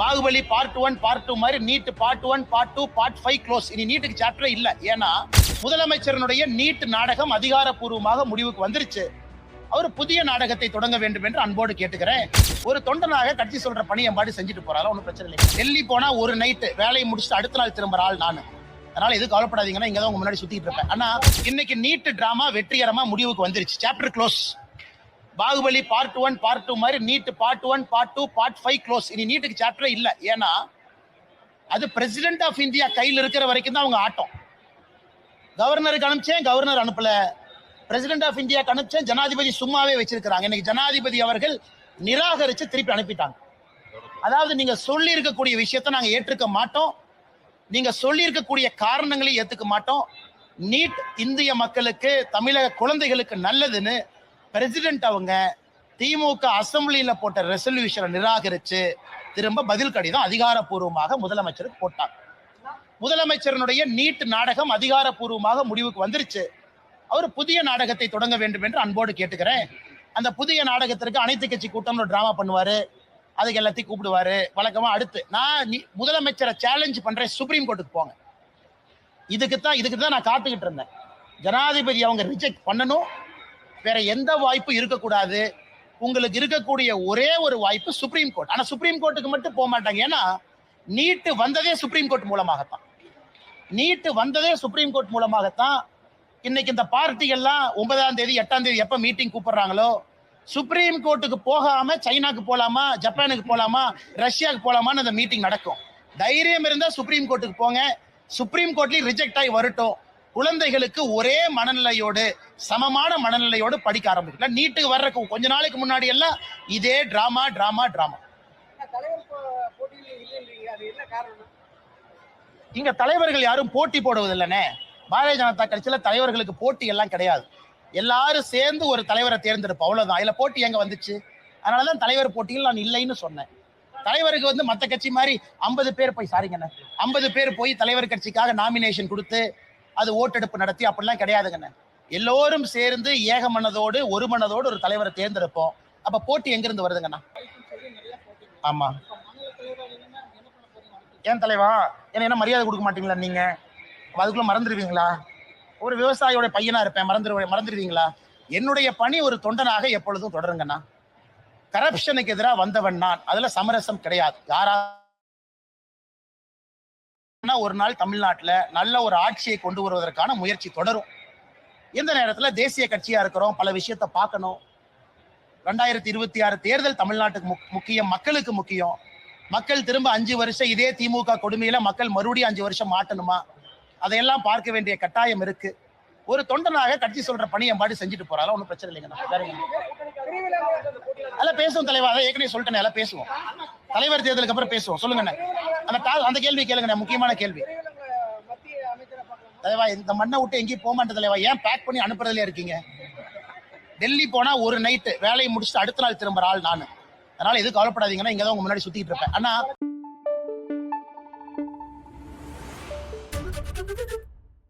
Baahubali part one part two மாதிரி NEET part one part two part five close இனி நீட்டுக்கு சாப்டரே இல்ல. ஏன்னா முதலமைச்சரனுடைய நீட் நாடகம் அதிகாரப்பூர்வமாக முடிவுக்கு வந்துருச்சு. அவர் புதிய நாடகத்தை தொடங்க வேண்டும் என்று அன்போடு கேட்டுக்கிறேன். ஒரு தொண்டனாக கட்சி சொல்ற பணியை பாடி செஞ்சுட்டு போறாலும் ஒன்றும் பிரச்சனை இல்லை டெல்லி போனா ஒரு நைட்டு வேலையை முடிச்சுட்டு அடுத்த நாள் திரும்புற ஆள் நான். அதனால எதுவும் கவலைப்படாதீங்கன்னா இங்க தான் உங்க முன்னாடி சுத்திட்டு இருப்பேன். ஆனா இன்னைக்கு நீட் டிராமா வெற்றிகரமா முடிவுக்கு வந்துருச்சு. Chapter close Baahubali part one part two மாதிரி NEET part one part two part five close இனி நீட்டுக்கு சாப்டரே இல்லை. ஏன்னா அது பிரசிடென்ட் ஆஃப் இந்தியா கையில் இருக்கிற வரைக்கும் தான் அவங்க ஆட்டம். கவர்னருக்கு அனுப்பிச்சேன் கவர்னர் அனுப்பல. பிரசிடென்ட் ஆஃப் இந்தியா அனுப்பிச்சேன் ஜனாதிபதி சும்மாவே வச்சிருக்கிறாங்க. இன்னைக்கு ஜனாதிபதி அவர்கள் நிராகரிச்சு திருப்பி அனுப்பிட்டாங்க. அதாவது நீங்க சொல்லி இருக்கக்கூடிய விஷயத்தை நாங்க ஏற்றுக்க மாட்டோம். நீங்க சொல்லி இருக்கக்கூடிய ஏற்றுக்க ஏத்துக்க மாட்டோம். நீட் இந்திய மக்களுக்கு தமிழக குழந்தைகளுக்கு நல்லதுன்னு பிரசிடென்ட் அவங்க திமுக அசம்பிளியில் போட்ட ரெசல்யூஷனை நிராகரித்து திரும்ப பதில் கடிதம் அதிகாரப்பூர்வமாக முதலமைச்சருக்கு போட்டாங்க. முதலமைச்சரனுடைய நீட் நாடகம் அதிகாரப்பூர்வமாக முடிவுக்கு வந்துருச்சு. அவர் புதிய நாடகத்தை தொடங்க வேண்டும் என்று அன்போடு கேட்டுக்கிறேன். அந்த புதிய நாடகத்திற்கு அனைத்து கட்சி கூட்டம்னு ஒரு டிராமா பண்ணுவார். அதுக்கு எல்லாத்தையும் கூப்பிடுவாரு. வழக்கமாக அடுத்து நான் நீ- முதலமைச்சரை சேலஞ்ச் பண்ணுறேன் சுப்ரீம் கோர்ட்டுக்கு போங்க. இதுக்கு தான் இதுக்கு தான் நான் காத்துக்கிட்டு இருந்தேன். ஜனாதிபதி அவங்க ரிஜெக்ட் பண்ணணும். வேற எந்த வாய்ப்பும் இருக்கக்கூடாது. உங்களுக்கு இருக்கக்கூடிய ஒரே ஒரு வாய்ப்பு சுப்ரீம் கோர்ட் ஆனா சுப்ரீம் கோர்ட்டுக்கு மட்டும் போக மாட்டாங்க. ஏன்னா நீட்டு வந்ததே சுப்ரீம் கோர்ட் மூலமாகத்தான். நீட்டு வந்ததே சுப்ரீம் கோர்ட் மூலமாகத்தான் இன்னைக்கு இந்த பார்ட்டிகள்லாம் ஒன்பதாம் தேதி எட்டாம் தேதி எப்போ மீட்டிங் கூப்பிடுறாங்களோ சுப்ரீம் கோர்ட்டுக்கு போகாம சைனாக்கு போலாமா ஜப்பானுக்கு போலாமா ரஷ்யாவுக்கு போலாமான்னு அந்த மீட்டிங் நடக்கும். தைரியம் இருந்தால் சுப்ரீம் கோர்ட்டுக்கு போங்க. சுப்ரீம் கோர்ட்லேயும் ரிஜெக்ட் ஆகி வரட்டும். குழந்தைகளுக்கு ஒரே மனநிலையோடு சமமான மனநிலையோடு படிக்க ஆரம்பிக்கல நீட்டுக்கு வர்றதுக்கு கொஞ்ச நாளைக்கு முன்னாடி எல்லாம் இதே டிராமா டிராமா டிராமா இங்க தலைவர்கள் யாரும் போட்டி போடுவதில்லைனே. பாரதிய ஜனதா கட்சியில தலைவர்களுக்கு போட்டி எல்லாம் கிடையாது. எல்லாரும் சேர்ந்து ஒரு தலைவரை தேர்ந்தெடுப்போம். அவ்வளவுதான். இதுல போட்டி எங்க வந்துச்சு? அதனாலதான் தலைவர் போட்டியில் நான் இல்லைன்னு சொன்னேன். தலைவருக்கு வந்து மத்த கட்சி மாதிரி ஐம்பது பேர் போய் சாரிங்கண்ணே ஐம்பது பேர் போய் தலைவர் கட்சிக்காக நாமினேஷன் கொடுத்து அது ஓட்டெடுப்பு நடத்தி அப்படிலாம் கிடையாதுங்கண்ணே. எல்லோரும் சேர்ந்து ஏக மனதோடு ஒரு மனதோடு ஒரு தலைவரை தேர்ந்தெடுப்போம். அப்ப போட்டி எங்கிருந்து வருதுங்கண்ணா? ஆமா. ஏன் தலைவா? என்ன என்ன மரியாதை கொடுக்க மாட்டீங்களா நீங்க? அதுக்குள்ளே அதுக்குள்ள மறந்துடுவீங்களா ஒரு விவசாயியோட பையனா இருப்பேன் மறந்துடு மறந்துடுவீங்களா என்னுடைய பணி ஒரு தொண்டனாக எப்பொழுதும் தொடருங்கண்ணா. கரப்ஷனுக்கு எதிராக வந்தவன் நான். அதுல சமரசம் கிடையாது. யாரா ஒரு நாள் தமிழ்நாட்டுல நல்ல ஒரு ஆட்சியை கொண்டு வருவதற்கான முயற்சி தொடரும். எந்த நேரத்துல தேசிய கட்சியா இருக்கிறோம் பல விஷயத்த பார்க்கணும். ரெண்டாயிரத்தி இருபத்தி ஆறு தேர்தல் தமிழ்நாட்டுக்கு முக்- முக்கியம் மக்களுக்கு முக்கியம். மக்கள் திரும்ப அஞ்சு வருஷம் இதே திமுக கொடுமையில மக்கள் மறுபடியும் அஞ்சு வருஷம் மாட்டணுமா? அதையெல்லாம் பார்க்க வேண்டிய கட்டாயம் இருக்கு. ஒரு தொண்டனாக கட்சி சொல்ற பணியை பாடி செஞ்சுட்டு போறாலும் ஒன்றும் பிரச்சனை இல்லைங்கண்ணா பிரிவில் அதெல்லாம் பேசுவோம் தலைவா. அதை ஏற்கனவே சொல்லிட்டேன் எல்லாம் பேசுவோம். தலைவர் தேர்தலுக்கு அப்புறம் பேசுவோம். சொல்லுங்கண்ணே. அந்த அந்த கேள்வி கேளுங்கண்ணே. முக்கியமான கேள்வி. தலைவா இந்த மண்ணை விட்டு எங்கேயும் போக மாட்டேன் தலைவா. ஏன் பேக் பண்ணி அனுப்புறதுல இருக்கீங்க? டெல்லி போனா ஒரு நைட்டு வேலையை முடிச்சுட்டு அடுத்த நாள் திரும்புற ஆள் நான். அதனால எதுவும் கவலைப்படாதீங்கன்னா இங்க தான் உங்க முன்னாடி சுத்திட்டு இருப்பேன். ஆனா